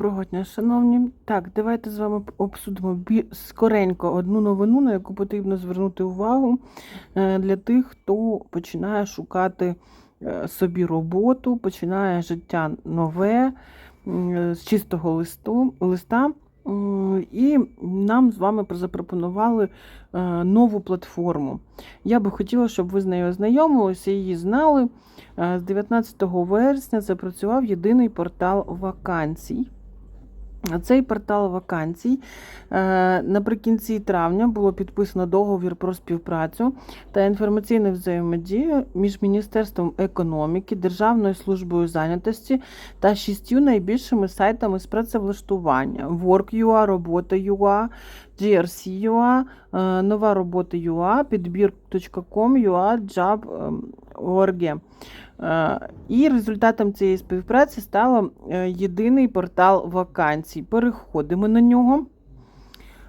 Доброго дня, шановні. Так, давайте з вами обсудимо скоренько одну новину, на яку потрібно звернути увагу е, для тих, хто починає шукати е, собі роботу, починає життя нове е, з чистого листу, листа. І нам з вами запропонували нову платформу. Я би хотіла, щоб ви з нею ознайомилися, її знали. З 19 вересня запрацював єдиний портал вакансій. Цей портал вакансій е, наприкінці травня було підписано договір про співпрацю та інформаційну взаємодію між Міністерством економіки, Державною службою зайнятості та шістю найбільшими сайтами з працевлаштування: Work.ua, Робота.ua, GRC.ua, е, Нова робота.ua, підбір.com.ua, Job.org. Е, І результатом цієї співпраці стало е, єдиний портал вакансій. Переходимо на нього.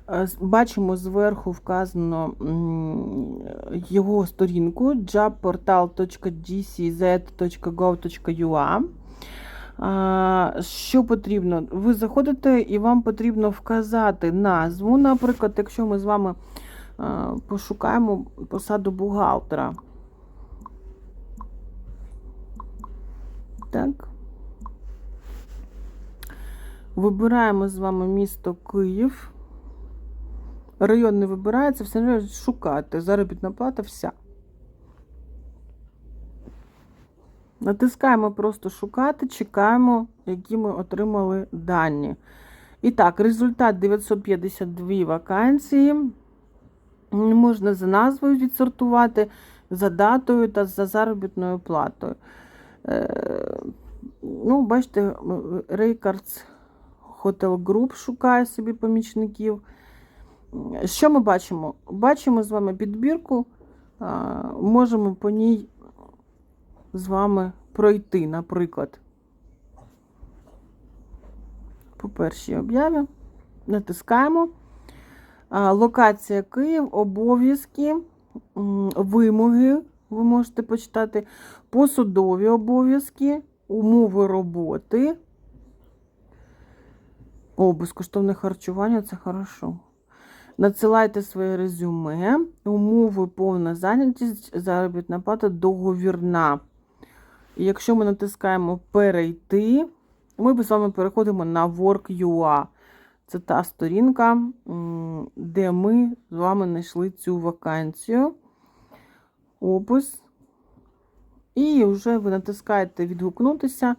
Е, Бачимо зверху вказано його сторінку jobportal.dcz.gov.ua. А, Що потрібно? Ви заходите і вам потрібно вказати назву. Наприклад, якщо ми з вами пошукаємо посаду бухгалтера. Так. Вибираємо з вами місто Київ. Район не вибирається, все шукати. Заробітна плата вся. Натискаємо просто шукати, чекаємо, які ми отримали дані. І так, результат 952 вакансії. Можна за назвою відсортувати, за датою та за заробітною платою. Е, Ну, бачите, Рейкардс Hotel Group шукає собі помічників. Що ми бачимо? Бачимо з вами підбірку, можемо по ній з вами пройти, наприклад. По першій об'яві. Натискаємо. Локація Київ, обов'язки, вимоги. Ви можете почитати посудові обов'язки, умови роботи. О, безкоштовне харчування це хорошо. Надсилайте своє резюме, умови повна зайнятість, заробітна плата договірна. І якщо ми натискаємо перейти, ми з вами переходимо на Work.ua. Це та сторінка, де ми з вами знайшли цю вакансію. Опис. І вже ви натискаєте відгукнутися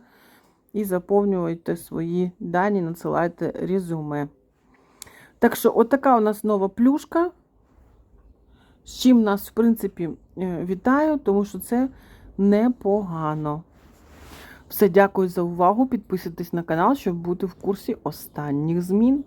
і заповнюєте свої дані, надсилаєте резюме. Так що, отака у нас нова плюшка, з чим нас, в принципі, е, вітаю, тому що це непогано. Все, дякую за увагу. Підписуйтесь на канал, щоб бути в курсі останніх змін.